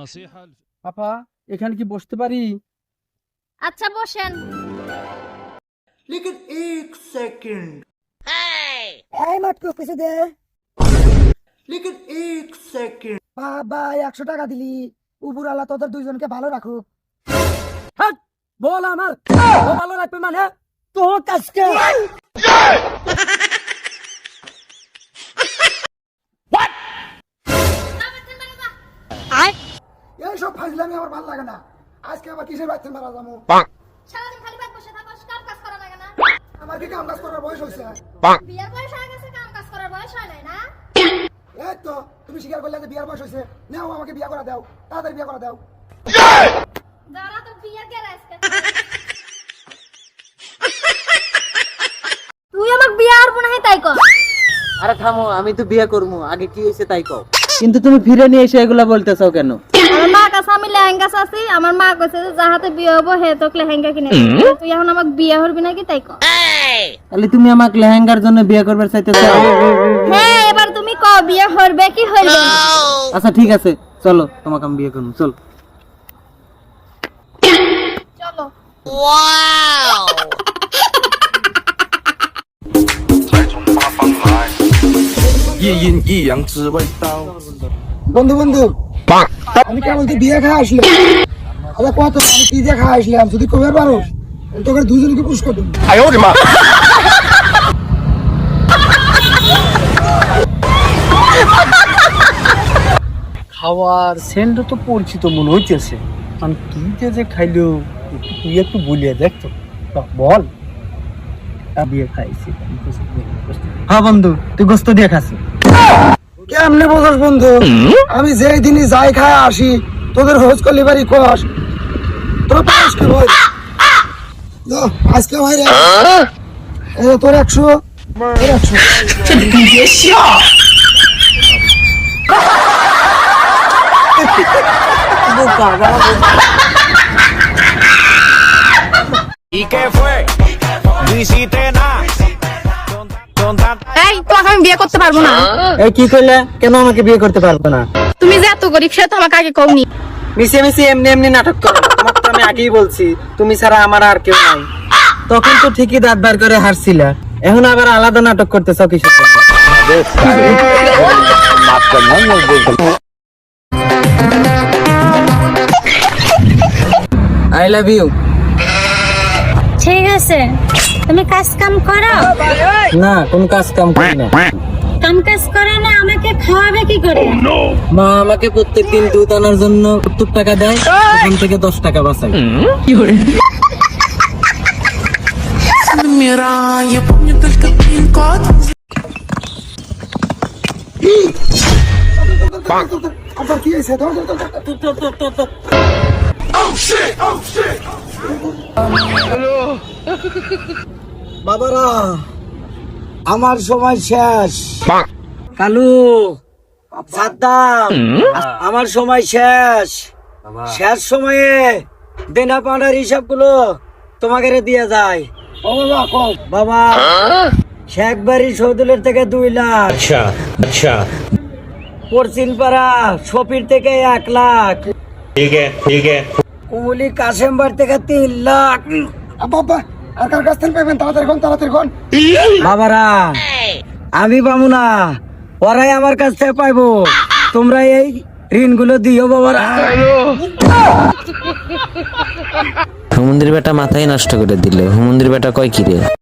নসিহা এখানে কি বসতে পারি? আচ্ছা বসেন। লেকিন এক সেকেন্ড। এই মাটকু কিছু দে। লেকিন এক সেকেন্ড। বাবা একশো টাকা দিলি। উপর আল্লাহ তোদের দুইজনকে ভালো রাখুক। বল আমার। ভালো রাখবে মানে? তো কাজকে। এইসব ফাইজলামি আমার ভালো লাগে না। আজকে আবার কিসের বাচ্চা মারা যাব? সারাদিন খালি বাদ বসে থাকো কাম কাজ করা লাগে না। আমার কি কাম কাজ করার বয়স হয়েছে? বিয়ের বয়স হয়ে গেছে কাম কাজ করার বয়স হয় নাই না? এই তো তুমি স্বীকার করলে যে বিয়ার বয়স হয়েছে। নাও আমাকে বিয়া করা দাও। তাড়াতাড়ি বিয়া করা দাও। তো তুই আমাকে বিয়ে আর তাই কর? আরে থামো আমি তো বিয়ে করব। আগে কি হয়েছে তাই কও। কিন্তু তুমি ফিরে নিয়ে এসে এগুলা বলতেছো কেন? কাছে আমি লেহেঙ্গা চাচ্ছি আমার মা কইছে যে যাহাতে বিয়ে হবো হে তোকে লেহেঙ্গা কিনে দিবে। তুই এখন আমাকে বিয়ে হবি নাকি তাই কর তাহলে তুমি আমাকে লেহেঙ্গার জন্য বিয়ে করবার চাইতেছো হ্যাঁ এবার তুমি ক বিয়ে হরবে কি হইবে না? আচ্ছা ঠিক আছে চলো তোমাকে আমি বিয়ে করবো চল চলো 夜阴一阳之味道。 বন্ধু বন্ধু আমি কেবল বিয়ে খাওয়া কত আমি কি আসলাম? যদি কবে পারো তোকে দুজনকে খাওয়ার সেন্ট তো পরিচিত মনে হইতেছে। আর তুই যে যে খাইলো তুই একটু বলিয়া দেখ তো। বল বিয়ে খাইছি। হ্যাঁ বন্ধু তুই গোস্ত দিয়ে খাসি। কেমনে বোঝাস বন্ধু? আমি যেই দিনই যাই খায় আসি তোদের হোজ করলি বাড়ি কস। তোর পাস কি বল আজকে ভাই রে। তোর একশো তোর একশো। ¿Y qué fue? তোমাকে আমি বিয়ে করতে পারব না। এই কি কইলে? কেন আমাকে বিয়ে করতে পারব না? তুমি যে এত গরিব সে তো আমাকে আগে কওনি। মিশে মিশে এমনি এমনি নাটক করো। তোমাকে তো আমি আগেই বলছি তুমি ছাড়া আমার আর কেউ নাই। তখন তো ঠিকই দাঁত বার করে হারছিলা। এখন আবার আলাদা নাটক করতেছ কিসের জন্য? I love you. ঠিক আছে। তুমি কাজ কাম করো? না কোন কাজ কাম করি না। কাম কাজ করে না আমাকে খাওয়াবে কি করে? মা আমাকে প্রত্যেকদিন দুধ আনার জন্য সত্তর টাকা দেয় ওখান থেকে দশ টাকা বাঁচাই কি ধর, ধর। বাবারা আমার সময় শেষ। কালু আমার সময় শেষ। শেষ সময়ে দেনা পানার হিসাবগুলো তোমাকে দিয়ে যায়। বাবা শেখ বাড়ি সৌদুলের থেকে দুই লাখ। আচ্ছা আচ্ছা। পরচিনপাড়া শপির থেকে এক লাখ। ঠিক কুমলি কাশেমবার থেকে তিন লাখ। বাবা আর কার কাছ থেকে পাবেন? তাড়াতাড়ি কোন তাড়াতাড়ি কোন? বাবারা আমি পাবো না। ওরাই আমার কাছ থেকে পাইবো। তোমরা এই ঋণগুলো দিও বাবারা। হুমন্দির বেটা মাথায় নষ্ট করে দিলে। হুমন্দির বেটা কয় কি রে